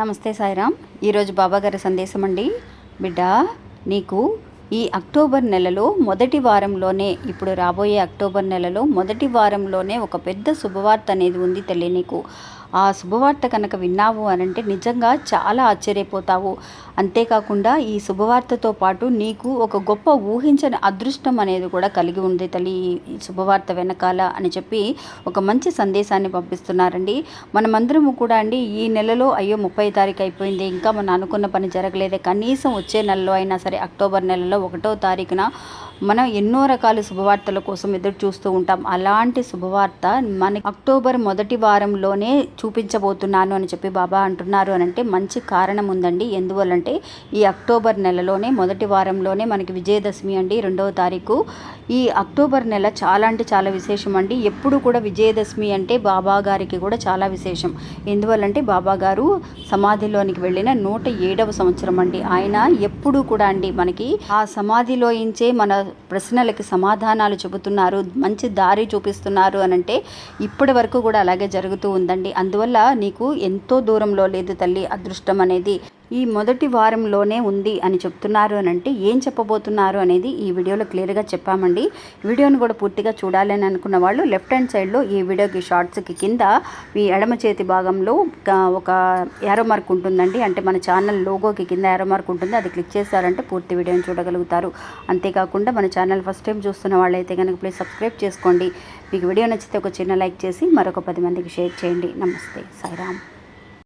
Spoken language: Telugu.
నమస్తే సాయిరామ్. ఈరోజు బాబాగారి సందేశం అండి. బిడ్డ నీకు ఈ అక్టోబర్ నెలలో మొదటి వారంలోనే ఇప్పుడు రాబోయే అక్టోబర్ నెలలో మొదటి వారంలోనే ఒక పెద్ద శుభవార్త అనేది ఉంది తల్లి నీకు. ఆ శుభవార్త కనుక విన్నావు అని అంటే నిజంగా చాలా ఆశ్చర్యపోతావు. అంతేకాకుండా ఈ శుభవార్తతో పాటు నీకు ఒక గొప్ప ఊహించని అదృష్టం అనేది కూడా కలిగి ఉంది తల్లి ఈ శుభవార్త వెనకాల అని చెప్పి ఒక మంచి సందేశాన్ని పంపిస్తున్నారండి. మనమందరము కూడా అండి ఈ నెలలో అయ్యో ముప్పై తారీఖు అయిపోయింది. ఇంకా మనం అనుకున్న పని జరగలేదే. కనీసం వచ్చే నెలలో అయినా సరే అక్టోబర్ నెలలో ఒకటో తారీఖున మనం ఎన్నో రకాల శుభవార్తల కోసం ఎదురు చూస్తూ ఉంటాం. అలాంటి శుభవార్త మన అక్టోబర్ మొదటి వారంలోనే చూపించబోతున్నాను అని చెప్పి బాబా అంటున్నారు అని అంటే మంచి కారణం ఉందండి. ఎందువల్లంటే ఈ అక్టోబర్ నెలలోనే మొదటి వారంలోనే మనకి విజయదశమి అండి రెండవ తారీఖు. ఈ అక్టోబర్ నెల చాలా అంటే చాలా విశేషం అండి. ఎప్పుడు కూడా విజయదశమి అంటే బాబా గారికి కూడా చాలా విశేషం. ఎందువల్లంటే బాబా గారు సమాధిలోనికి వెళ్ళిన నూట ఏడవ సంవత్సరం అండి. ఆయన ఎప్పుడు కూడా అండి మనకి ఆ సమాధిలో ఇంచే మన ప్రశ్నలకి సమాధానాలు చెబుతున్నారు మంచి దారి చూపిస్తున్నారు అని అంటే ఇప్పటి వరకు కూడా అలాగే జరుగుతూ ఉందండి. అందువల్ల నీకు ఎంతో దూరంలో లేదు తల్లి. అదృష్టం అనేది ఈ మొదటి వారంలోనే ఉంది అని చెప్తున్నారు అని అంటే ఏం చెప్పబోతున్నారు అనేది ఈ వీడియోలో క్లియర్గా చెప్పామండి. వీడియోని కూడా పూర్తిగా చూడాలని అనుకున్న వాళ్ళు లెఫ్ట్ హ్యాండ్ సైడ్లో ఈ వీడియోకి షార్ట్స్కి కింద మీ ఎడమ చేతి భాగంలో ఒక యారో మార్క్ ఉంటుందండి. అంటే మన ఛానల్ లోగోకి కింద యారో మార్క్ ఉంటుంది. అది క్లిక్ చేశారంటే పూర్తి వీడియోని చూడగలుగుతారు. అంతేకాకుండా మన ఛానల్ ఫస్ట్ టైం చూస్తున్న వాళ్ళైతే కనుక ప్లీజ్ సబ్స్క్రైబ్ చేసుకోండి. మీకు వీడియో నచ్చితే ఒక చిన్న లైక్ చేసి మరొక పది మందికి షేర్ చేయండి. నమస్తే. సాయిరామ్.